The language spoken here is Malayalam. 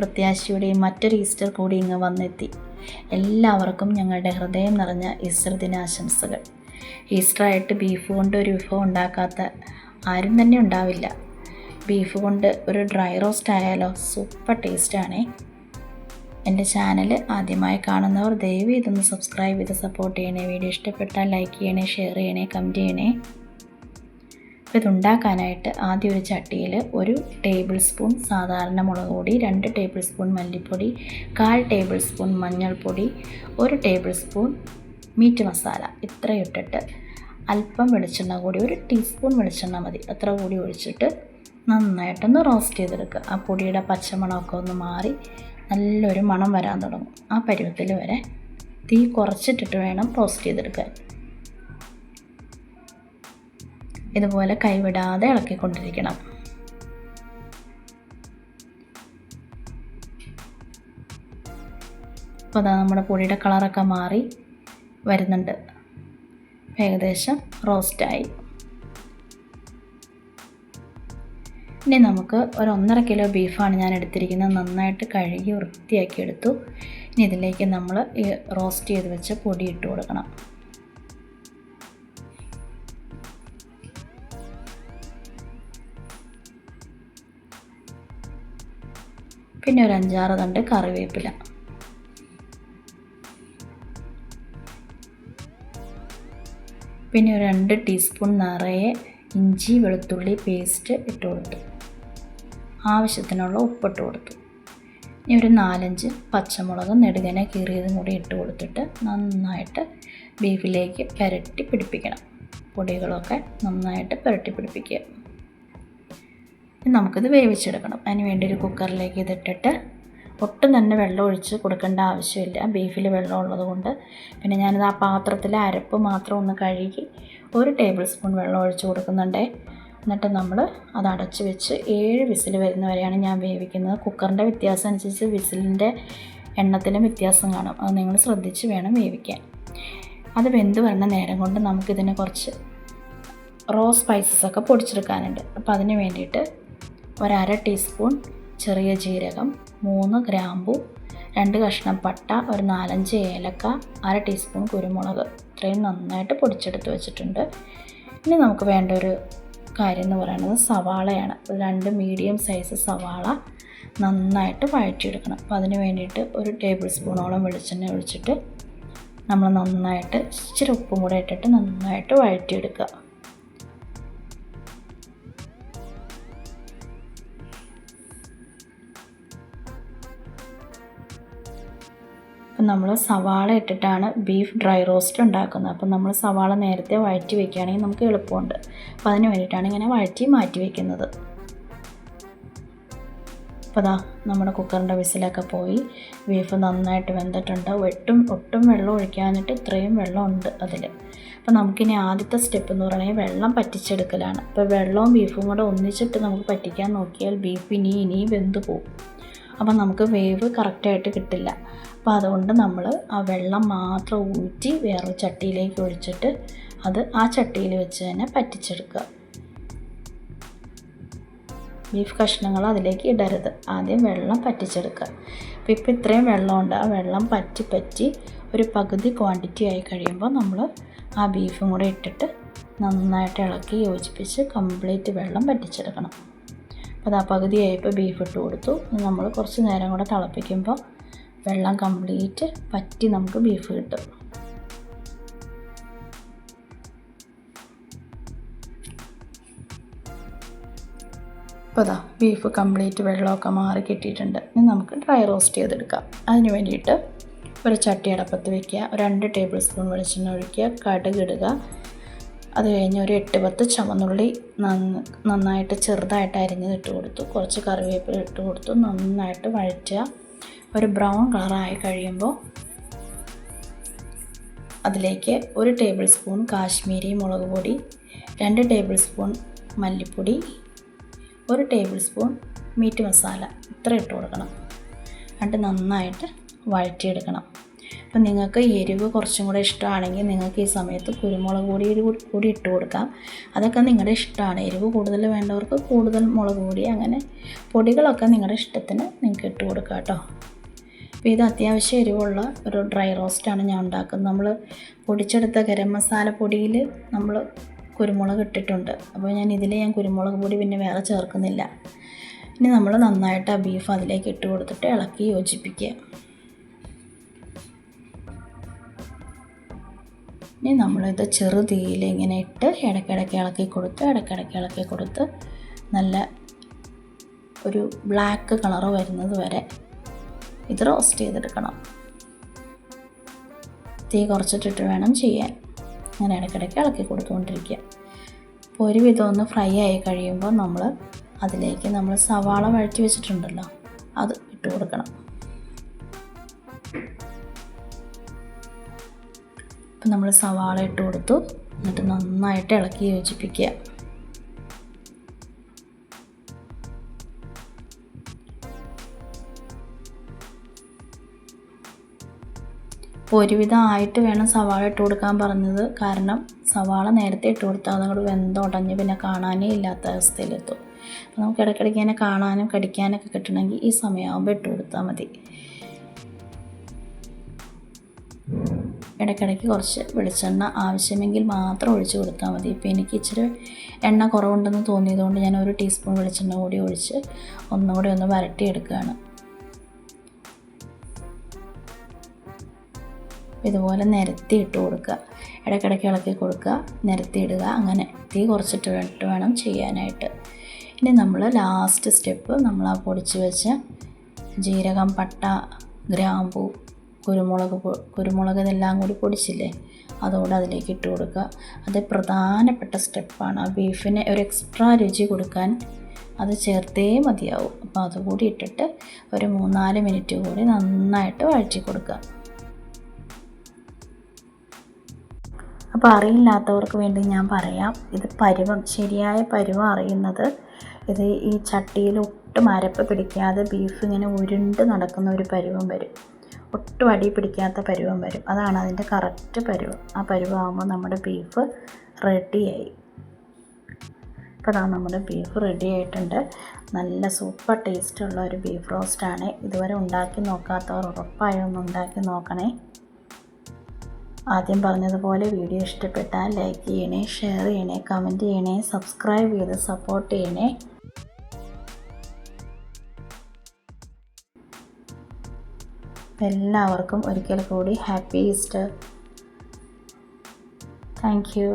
പ്രത്യാശയുടെയും മറ്റൊരു ഈസ്റ്റർ കൂടി ഇങ്ങ് വന്നെത്തി. എല്ലാവർക്കും ഞങ്ങളുടെ ഹൃദയം നിറഞ്ഞ ഈസ്റ്റർ ദിനാശംസകൾ. ഈസ്റ്ററായിട്ട് ബീഫ് കൊണ്ട് ഒരു വിഭവം ഉണ്ടാക്കാത്ത ആരും തന്നെ ഉണ്ടാവില്ല. ബീഫ് കൊണ്ട് ഒരു ഡ്രൈ റോസ്റ്റ് ആയാലോ സൂപ്പർ ടേസ്റ്റാണേ എന്റെ ചാനൽ ആദ്യമായി കാണുന്നവർ ദയവ് ഇതൊന്ന് സബ്സ്ക്രൈബ് ചെയ്ത് സപ്പോർട്ട് ചെയ്യണേ. വീഡിയോ ഇഷ്ടപ്പെട്ടാൽ ലൈക്ക് ചെയ്യണേ ഷെയർ ചെയ്യണേ കമന്റ് ചെയ്യണേ. അപ്പോൾ ഇതുണ്ടാക്കാനായിട്ട് ആദ്യം ഒരു ചട്ടിയിൽ ഒരു ടേബിൾ സ്പൂൺ സാധാരണ മുളക് പൊടി രണ്ട് ടേബിൾ സ്പൂൺ മല്ലിപ്പൊടി കാൽ ടേബിൾ സ്പൂൺ മഞ്ഞൾപ്പൊടി ഒരു ടേബിൾ സ്പൂൺ മീറ്റ് മസാല. ഇത്രയിട്ടിട്ട് അല്പം വെളിച്ചെണ്ണ കൂടി ഒരു ടീസ്പൂൺ വെളിച്ചെണ്ണ മതി. അത്ര കൂടി ഒഴിച്ചിട്ട് നന്നായിട്ടൊന്ന് റോസ്റ്റ് ചെയ്തെടുക്കുക. ആ പൊടിയുടെ പച്ചമണമൊക്കെ ഒന്ന് മാറി നല്ലൊരു മണം വരാൻ തുടങ്ങും. ആ പരുവത്തിൽ വരെ തീ കുറച്ചിട്ടിട്ട് വേണം റോസ്റ്റ് ചെയ്തെടുക്കാൻ. ഇതുപോലെ കൈവിടാതെ ഇളക്കിക്കൊണ്ടിരിക്കണം. അപ്പോൾ അതാ നമ്മുടെ പൊടിയുടെ കളറൊക്കെ മാറി വരുന്നുണ്ട്. ഏകദേശം റോസ്റ്റായി. ഇനി നമുക്ക് ഒരു ഒന്നര കിലോ ബീഫാണ് ഞാൻ എടുത്തിരിക്കുന്നത്. നന്നായിട്ട് കഴുകി വൃത്തിയാക്കി എടുത്തു. ഇനി ഇതിലേക്ക് നമ്മൾ ഈ റോസ്റ്റ് ചെയ്ത് വെച്ച പൊടി ഇട്ട് കൊടുക്കണം. പിന്നെ ഒരു അഞ്ചാറ് തണ്ട് കറിവേപ്പില. പിന്നെ ഒരു രണ്ട് ടീസ്പൂൺ നിറയെ ഇഞ്ചി വെളുത്തുള്ളി പേസ്റ്റ് ഇട്ട് കൊടുത്തു. ആവശ്യത്തിനുള്ള ഉപ്പിട്ട് കൊടുത്തു. ഇനി ഒരു നാലഞ്ച് പച്ചമുളക് നെടുകനെ കീറിയതും കൂടി ഇട്ട് കൊടുത്തിട്ട് നന്നായിട്ട് ബീഫിലേക്ക് പുരട്ടി പിടിപ്പിക്കണം. പൊടികളൊക്കെ നന്നായിട്ട് പുരട്ടി പിടിപ്പിക്കുക. നമുക്കിത് വേവിച്ചെടുക്കണം. അതിന് വേണ്ടി ഒരു കുക്കറിലേക്ക് ഇതിട്ടിട്ട് ഒട്ടും തന്നെ വെള്ളം ഒഴിച്ച് കൊടുക്കേണ്ട ആവശ്യമില്ല. ബീഫിൽ വെള്ളം ഉള്ളത് കൊണ്ട്. പിന്നെ ഞാനിത് ആ പാത്രത്തിൽ അരപ്പ് മാത്രം ഒന്ന് കഴുകി ഒരു ടേബിൾ സ്പൂൺ വെള്ളം ഒഴിച്ച് കൊടുക്കുന്നുണ്ടേ. എന്നിട്ട് നമ്മൾ അത് അടച്ച് വെച്ച് ഏഴ് വിസിൽ വരുന്ന വരെയാണ് ഞാൻ വേവിക്കുന്നത്. കുക്കറിന്റെ വ്യത്യാസം അനുസരിച്ച് വിസിലിന്റെ എണ്ണത്തിലും വ്യത്യാസം കാണും. അത് നിങ്ങൾ ശ്രദ്ധിച്ച് വേണം വേവിക്കാൻ. അത് വെന്ത് വരുന്ന നേരം കൊണ്ട് നമുക്കിതിനെ കുറച്ച് റോ സ്പൈസസ് ഒക്കെ പൊടിച്ചെടുക്കാനുണ്ട്. അപ്പോൾ അതിന് വേണ്ടിയിട്ട് ഒരര ടീസ്പൂൺ ചെറിയ ജീരകം മൂന്ന് ഗ്രാമ്പു രണ്ട് കഷ്ണം പട്ട ഒരു നാലഞ്ച് ഏലക്ക അര ടീസ്പൂൺ കുരുമുളക്. ഇത്രയും നന്നായിട്ട് പൊടിച്ചെടുത്ത് വെച്ചിട്ടുണ്ട്. ഇനി നമുക്ക് വേണ്ട ഒരു കാര്യം എന്ന് പറയുന്നത് സവാളയാണ്. രണ്ട് മീഡിയം സൈസ് സവാള നന്നായിട്ട് വഴറ്റിയെടുക്കണം. അപ്പോൾ അതിന് വേണ്ടിയിട്ട് ഒരു ടേബിൾ സ്പൂണോളം വെളിച്ചെണ്ണ ഒഴിച്ചിട്ട് നമ്മൾ നന്നായിട്ട് ഇച്ചിരി ഉപ്പും കൂടെ ഇട്ടിട്ട് നന്നായിട്ട് വഴറ്റിയെടുക്കുക. അപ്പം നമ്മൾ സവാള ഇട്ടിട്ടാണ് ബീഫ് ഡ്രൈ റോസ്റ്റ് ഉണ്ടാക്കുന്നത്. അപ്പം നമ്മൾ സവാള നേരത്തെ വഴറ്റി വയ്ക്കുകയാണെങ്കിൽ നമുക്ക് എളുപ്പമുണ്ട്. അപ്പോൾ അതിന് വേണ്ടിയിട്ടാണ് ഇങ്ങനെ വഴറ്റി മാറ്റി വയ്ക്കുന്നത് അപ്പോൾ ദാ നമ്മുടെ കുക്കറിന്റെ വിസിലൊക്കെ പോയി. ബീഫ് നന്നായിട്ട് വെന്തിട്ടുണ്ട്. ഒട്ടും ഒട്ടും വെള്ളം ഒഴിക്കാനിട്ട് ഇത്രയും വെള്ളമുണ്ട് അതിൽ അപ്പോൾ നമുക്കിനി ആദ്യത്തെ സ്റ്റെപ്പ് എന്ന് പറയുന്നത് വെള്ളം പറ്റിച്ചെടുക്കലാണ്. അപ്പോൾ വെള്ളവും ബീഫും കൂടെ ഒന്നിച്ചിട്ട് നമുക്ക് പറ്റിക്കാൻ നോക്കിയാൽ ബീഫ് ഇനി ഇനിയും വെന്ത് പോകും. അപ്പം നമുക്ക് വേവ് കറക്റ്റായിട്ട് കിട്ടില്ല. അപ്പോൾ അതുകൊണ്ട് നമ്മൾ ആ വെള്ളം മാത്രം ഊറ്റി വേറൊരു ചട്ടിയിലേക്ക് ഒഴിച്ചിട്ട് അത് ആ ചട്ടിയിൽ വെച്ച് തന്നെ പറ്റിച്ചെടുക്കുക. ബീഫ് കഷ്ണങ്ങൾ അതിലേക്ക് ഇടരുത്. ആദ്യം വെള്ളം പറ്റിച്ചെടുക്കുക. അപ്പോൾ ഇപ്പോൾ ഇത്രയും വെള്ളമുണ്ട് ആ വെള്ളം പറ്റി പറ്റി ഒരു പകുതി ക്വാണ്ടിറ്റി ആയി കഴിയുമ്പോൾ നമ്മൾ ആ ബീഫും കൂടെ ഇട്ടിട്ട് നന്നായിട്ട് ഇളക്കി യോജിപ്പിച്ച് കംപ്ലീറ്റ് വെള്ളം പറ്റിച്ചെടുക്കണം. അത് ആ പകുതിയായപ്പോൾ ബീഫ് ഇട്ട് കൊടുത്തു നമ്മൾ കുറച്ച് നേരം കൂടെ തിളപ്പിക്കുമ്പോൾ വെള്ളം കംപ്ലീറ്റ് പറ്റി നമുക്ക് ബീഫ് കിട്ടും. അപ്പോൾ ബീഫ് കംപ്ലീറ്റ് വെള്ളമൊക്കെ മാറി കിട്ടിയിട്ടുണ്ട്. ഇനി നമുക്ക് ഡ്രൈ റോസ്റ്റ് ചെയ്തെടുക്കാം. അതിന് വേണ്ടിയിട്ട് ഒരു ചട്ടി അടപ്പത്ത് വയ്ക്കുക രണ്ട് ടേബിൾ സ്പൂൺ വെളിച്ചെണ്ണ ഒഴിക്കുക. കടുക് ഇടുക. അത് കഴിഞ്ഞ് ഒരു എട്ട് പത്ത് ചുവന്നുള്ളി നന്ന നന്നായിട്ട് ചെറുതായിട്ട് അരിഞ്ഞത് ഇട്ട് കൊടുത്തു. കുറച്ച് കറിവേപ്പില ഇട്ട് കൊടുത്തു. നന്നായിട്ട് വഴറ്റുക. ഒരു ബ്രൗൺ കളറായി കഴിയുമ്പോൾ അതിലേക്ക് ഒരു ടേബിൾ സ്പൂൺ കാശ്മീരി മുളക് പൊടി രണ്ട് ടേബിൾ സ്പൂൺ മല്ലിപ്പൊടി ഒരു ടേബിൾ സ്പൂൺ മീറ്റ് മസാല. ഇത്ര ഇട്ട് കൊടുക്കണം. എന്നിട്ട് നന്നായിട്ട് വഴറ്റിയെടുക്കണം. അപ്പം നിങ്ങൾക്ക് എരിവ് കുറച്ചും കൂടെ ഇഷ്ടമാണെങ്കിൽ നിങ്ങൾക്ക് ഈ സമയത്ത് കുരുമുളക് പൊടി കൂടി ഇട്ട് കൊടുക്കാം. അതൊക്കെ നിങ്ങളുടെ ഇഷ്ടമാണ്. എരിവ് കൂടുതൽ വേണ്ടവർക്ക് കൂടുതൽ മുളക് പൊടി അങ്ങനെ പൊടികളൊക്കെ നിങ്ങളുടെ ഇഷ്ടത്തിന് നിങ്ങൾക്ക് ഇട്ട് കൊടുക്കാം കേട്ടോ. അപ്പോൾ ഇത് അത്യാവശ്യം എരിവുള്ള ഒരു ഡ്രൈ റോസ്റ്റാണ് ഞാൻ ഉണ്ടാക്കുന്നത്. നമ്മൾ പൊടിച്ചെടുത്ത ഗരം മസാല പൊടിയിൽ നമ്മൾ കുരുമുളക് ഇട്ടിട്ടുണ്ട്. അപ്പോൾ ഞാൻ ഇതിൽ ഞാൻ കുരുമുളക് പൊടി പിന്നെ വേറെ ചേർക്കുന്നില്ല. ഇനി നമ്മൾ നന്നായിട്ട് ആ ബീഫ് അതിലേക്ക് ഇട്ട് കൊടുത്തിട്ട് ഇളക്കി യോജിപ്പിക്കുക. ഇനി നമ്മളിത് ചെറു തീയിൽ ഇങ്ങനെ ഇട്ട് ഇടയ്ക്കിടയ്ക്ക് ഇളക്കി കൊടുത്ത് ഇടയ്ക്കിടയ്ക്ക് ഇളക്കി കൊടുത്ത് നല്ല ഒരു ബ്ലാക്ക് കളർ വരുന്നത് വരെ ഇത് റോസ്റ്റ് ചെയ്തെടുക്കണം. തീ കുറച്ചിട്ടിട്ട് വേണം ചെയ്യാൻ. അങ്ങനെ ഇടയ്ക്കിടയ്ക്ക് ഇളക്കി കൊടുത്തുകൊണ്ടിരിക്കുക. അപ്പോൾ ഒരുവിധം ഒന്ന് ഫ്രൈ ആയി കഴിയുമ്പോൾ നമ്മൾ അതിലേക്ക് നമ്മൾ സവാള വഴറ്റി വെച്ചിട്ടുണ്ടല്ലോ അത് ഇട്ട് കൊടുക്കണം. ഇപ്പം നമ്മൾ സവാള ഇട്ട് കൊടുത്തു. എന്നിട്ട് നന്നായിട്ട് ഇളക്കി യോജിപ്പിക്കുക. ഒരുവിധം ആയിട്ട് വേണം സവാള ഇട്ട് കൊടുക്കാൻ പറഞ്ഞത്. കാരണം സവാള നേരത്തെ ഇട്ട് കൊടുത്താൽ അതങ്ങോട്ട് വെന്തുടഞ്ഞ് പിന്നെ കാണാനേ ഇല്ലാത്ത അവസ്ഥയിലെത്തും. അപ്പോൾ നമുക്ക് ഇടയ്ക്കിടയ്ക്ക് തന്നെ കാണാനും കടിക്കാനൊക്കെ കിട്ടണമെങ്കിൽ ഈ സമയമാകുമ്പോൾ ഇട്ട് കൊടുത്താൽ മതി. ഇടയ്ക്കിടയ്ക്ക് കുറച്ച് വെളിച്ചെണ്ണ ആവശ്യമെങ്കിൽ മാത്രം ഒഴിച്ച് കൊടുത്താൽ മതി. ഇപ്പോൾ എനിക്ക് ഇച്ചിരി എണ്ണ കുറവുണ്ടെന്ന് തോന്നിയതുകൊണ്ട് ഞാൻ ഒരു ടീസ്പൂൺ വെളിച്ചെണ്ണ കൂടി ഒഴിച്ച് ഒന്നുകൂടി ഒന്ന് വരട്ടിയെടുക്കുകയാണ്. ഇതുപോലെ നിരത്തി ഇട്ട് കൊടുക്കുക. ഇടയ്ക്കിടയ്ക്ക് ഇളക്കി കൊടുക്കുക നിരത്തി ഇടുക അങ്ങനെ തീ കുറച്ചിട്ട് വേണം ചെയ്യാനായിട്ട്. ഇനി നമ്മൾ ലാസ്റ്റ് സ്റ്റെപ്പ് നമ്മൾ ആ പൊടിച്ച് വെച്ച ജീരകം പട്ട ഗ്രാമ്പൂ കുരുമുളക് കുരുമുളക് ഇതെല്ലാം കൂടി പൊടിച്ചില്ലേ അതോടെ അതിലേക്ക് ഇട്ട് കൊടുക്കുക. അത് പ്രധാനപ്പെട്ട സ്റ്റെപ്പാണ്. ആ ബീഫിന് ഒരു എക്സ്ട്രാ രുചി കൊടുക്കാൻ അത് ചേർത്തേ മതിയാവും. അപ്പോൾ അതുകൂടി ഇട്ടിട്ട് ഒരു മൂന്നാൽ മിനിറ്റ് കൂടി നന്നായിട്ട് വഴറ്റി കൊടുക്കുക. അപ്പോൾ അറിയില്ലാത്തവർക്ക് വേണ്ടി ഞാൻ പറയാം ഇത് പരുവം ശരിയായ പരുവം അറിയുന്നത് ഇത് ഈ ചട്ടിയിൽ ഒട്ടും അരപ്പ് പിടിക്കാതെ ബീഫ് ഇങ്ങനെ ഉരുണ്ട് നടക്കുന്ന ഒരു പരുവം വരും. ഒട്ടും അടി പിടിക്കാത്ത പരുവം വരും. അതാണ് അതിന്റെ കറക്റ്റ് പരുവം. ആ പരുവമാകുമ്പോൾ നമ്മുടെ ബീഫ് റെഡിയായി ഇപ്പോൾ അതാ നമ്മുടെ ബീഫ് റെഡി ആയിട്ടുണ്ട്. നല്ല സൂപ്പർ ടേസ്റ്റ് ഉള്ള ഒരു ബീഫ് റോസ്റ്റാണ് ഇതുവരെ ഉണ്ടാക്കി നോക്കാത്തവർ ഉറപ്പായും ഒന്ന് ഉണ്ടാക്കി നോക്കണേ. ആദ്യം പറഞ്ഞതുപോലെ വീഡിയോ ഇഷ്ടപ്പെട്ടാൽ ലൈക്ക് ചെയ്യണേ ഷെയർ ചെയ്യണേ കമന്റ് ചെയ്യണേ സബ്സ്ക്രൈബ് ചെയ്ത് സപ്പോർട്ട് ചെയ്യണേ. എല്ലാവർക്കും ഒരിക്കൽ കൂടി ഹാപ്പി ഈസ്റ്റർ. Thank you